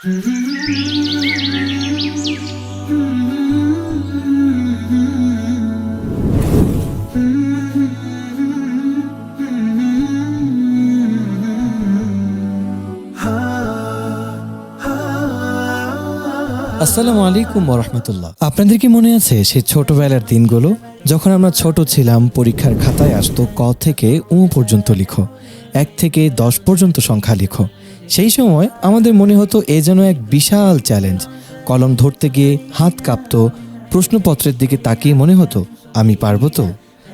আসসালামু আলাইকুম রহমতুল্লাহ। আপনাদের কি মনে আছে সেই ছোটবেলার দিনগুলো? যখন আমরা ছোট ছিলাম, পরীক্ষার খাতায় আসতো ক থেকে উ পর্যন্ত লিখো, এক থেকে দশ পর্যন্ত সংখ্যা লিখো। সেই সময় আমাদের মনে হতো এ যেন এক বিশাল চ্যালেঞ্জ কলম ধরতে গিয়ে হাত কাঁপতো, প্রশ্নপত্রের দিকে তাকিয়ে মনে হতো, আমি পারব তো?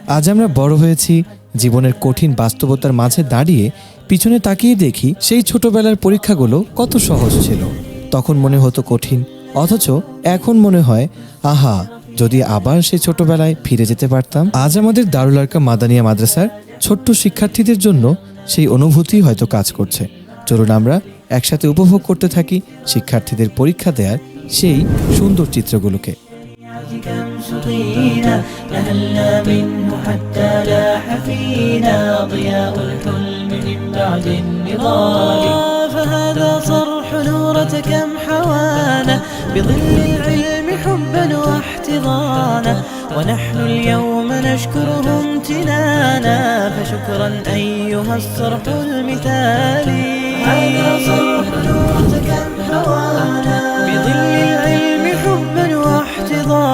আজ আমরা বড় হয়েছি, জীবনের কঠিন বাস্তবতার মাঝে দাঁড়িয়ে পিছনে তাকিয়ে দেখি সেই ছোটবেলার পরীক্ষাগুলো কত সহজ ছিল। তখন মনে হতো কঠিন, অথচ এখন মনে হয়, আহা, যদি আবার সেই ছোটবেলায় ফিরে যেতে পারতাম? আজ আমাদের দারুল আরকাম মাদানিয়া মাদ্রাসার ছোট্ট শিক্ষার্থীদের জন্য সেই অনুভূতি হয়তো কাজ করছে। চলুন আমরা একসাথে উপভোগ করতে থাকি শিক্ষার্থীদের পরীক্ষা দেওয়ার সেই সুন্দর চিত্রগুলোকে كم سقينا نهلنا منه حتى لاح فينا ضياء الحلم من بعد النضال فهذا صرح نورة كم حوانا بظل العلم حبا واحتضانا ونحن اليوم نشكره امتنانا فشكرا أيها الصرح المثالي صرح بظل العلم حبا واحتضانا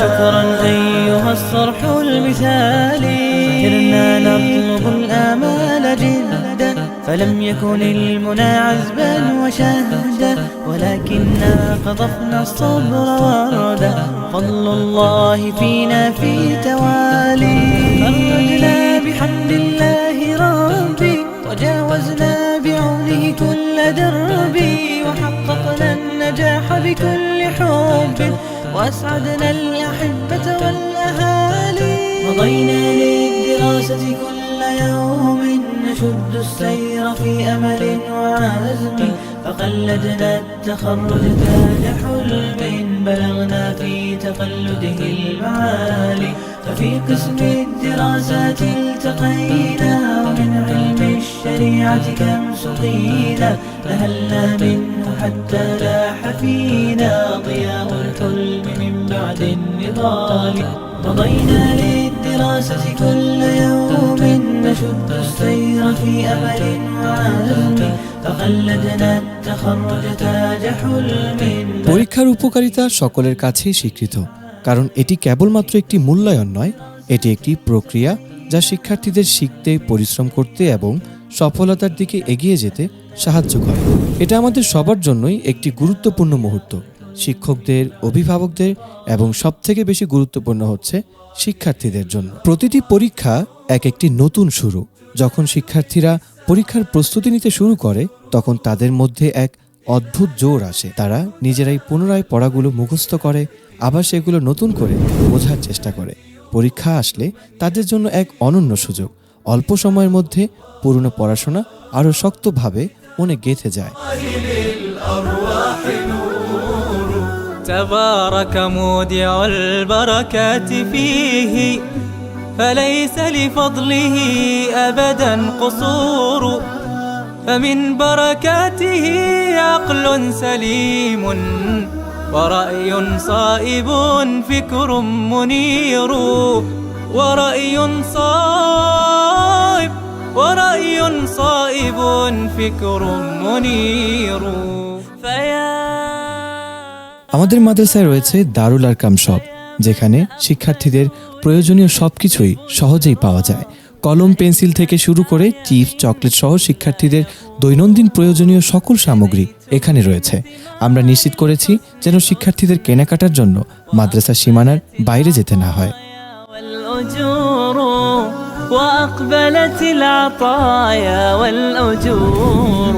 شكرا أيها الصرح المثالي سرنا نطلب الآمال جدا فلم يكن المنى عذبا وشهدا ولكننا قذفنا الصبر وردا فضل الله فينا في توالي. فرجنا بحمد الله ربي وجاوزنا بعونه كل دربي وحققنا النجاح بكل حب وأسعدنا الأحبة والأهالي. مضينا للدراسة كل يوم نشد السير في أمل وعزم فقلدنا التخرج تاج حلم بلغنا في تقلده المعالي. ففي قسم الدراسات التقينا ومن علم الشريعة كم سقينا نهلنا منه حتى لاح فينا ضياء الحلم من بعد النضال مضينا للدراسة كل يوم نشد السير في أمل وعزم فقلدنا التخرج تاج حلم পরীক্ষার উপকারিতা সকলের কাছেই স্বীকৃত কারণ এটি কেবলমাত্র একটি মূল্যায়ন নয়, এটি একটি প্রক্রিয়া যা শিক্ষার্থীদের শিখতে, পরিশ্রম করতে এবং সফলতার দিকে এগিয়ে যেতে সাহায্য করে। এটা আমাদের সবার জন্যই একটি গুরুত্বপূর্ণ মুহূর্ত। শিক্ষকদের, অভিভাবকদের এবং সবথেকে বেশি গুরুত্বপূর্ণ হচ্ছে শিক্ষার্থীদের জন্য। প্রতিটি পরীক্ষা এক একটি নতুন শুরু। যখন শিক্ষার্থীরা পরীক্ষার প্রস্তুতি নিতে শুরু করে, তখন তাদের মধ্যে এক অদ্ভুত জোর আসে তারা নিজেরাই পুনরায় পড়াগুলো মুখস্থ করে আবার সেগুলো নতুন করে বোঝার চেষ্টা করে পরীক্ষা আসলে তাদের জন্য এক অনন্য সুযোগ অল্প সময়ের মধ্যে পুরনো পড়াশোনা আরও শক্তভাবে মনে গেঁথে যায় تبارك مودع البركات فيه فليس لفضله ابدا قصور فمن بركاته عقل سليم ورأي صائب فكر منير ورأي صائب ورأي صائب فكر منير فيا আমাদের মাদ্রাসায় রয়েছে দারুল আরকাম শপ যেখানে শিক্ষার্থীদের প্রয়োজনীয় সবকিছুই সহজেই পাওয়া যায় কলম পেন্সিল থেকে শুরু করে চিপস চকলেট সহ শিক্ষার্থীদের দৈনন্দিন প্রয়োজনীয় সকল সামগ্রী এখানে রয়েছে আমরা নিশ্চিত করেছি যেন শিক্ষার্থীদের কেনাকাটার জন্য মাদ্রাসা সীমানার বাইরে যেতে না হয় والأجور وأقبلت العطايا والأجور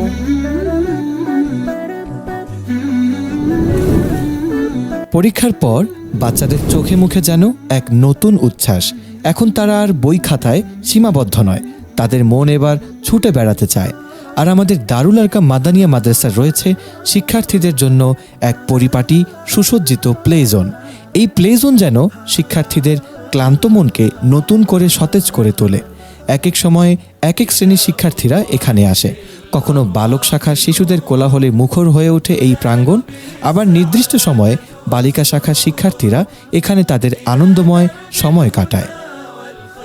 পরীক্ষার পর বাচ্চাদের চোখে মুখে যেন এক নতুন উচ্ছ্বাস এখন তারা আর বই খাতায় সীমাবদ্ধ নয়। তাদের মন এবার ছুটে বেড়াতে চায়। আর আমাদের দারুল আরকাম মাদানিয়া মাদ্রাসার রয়েছে শিক্ষার্থীদের জন্য এক পরিপাটি, সুসজ্জিত প্লে জোন এই প্লে জোন যেন শিক্ষার্থীদের ক্লান্ত মনকে নতুন করে সতেজ করে তোলে। এক এক সময়ে এক এক শ্রেণির শিক্ষার্থীরা এখানে আসে। কখনো বালক শাখার শিশুদের কোলাহলে মুখর হয়ে ওঠে এই প্রাঙ্গণ। আবার নির্দিষ্ট সময়ে বালিকা শাখার শিক্ষার্থীরা এখানে তাদের আনন্দময় সময় কাটায়।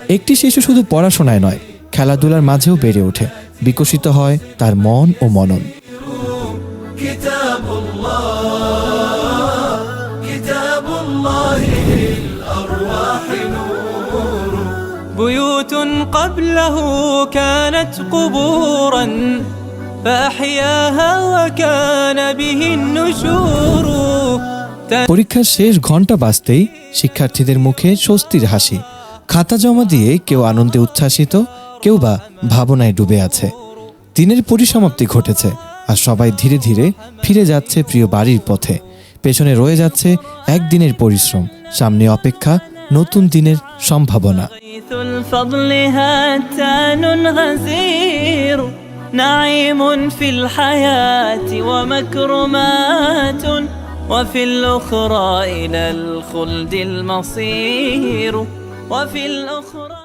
একটি শিশু শুধু পড়াশোনায় নয় খেলাধুলার মাঝেও বেড়ে ওঠে বিকশিত হয় তার মন ও মনন كتاب الله كتاب الله للأرواح نور بيوت قبله كانت قبورا فأحياها وكان به النشور পরীক্ষার শেষ ঘন্টা বাজতেই শিক্ষার্থীদের মুখে স্বস্তির হাসি খাতা জমা দিয়ে কেউ আনন্দে উচ্ছ্বাসিত কেউ বা ভাবনায় ডুবে আছে দিনের পরিসমাপ্তি ঘটেছে আর সবাই ধীরে ধীরে ফিরে যাচ্ছে প্রিয় বাড়ির পথে পেছনে রয়ে যাচ্ছে একদিনের পরিশ্রম সামনে অপেক্ষা নতুন দিনের সম্ভাবনা غيث الفضل هتان غزير نعيم في الحياة ومكرمات وفي الأخرى إلى الخلد المصير وفي الأخرى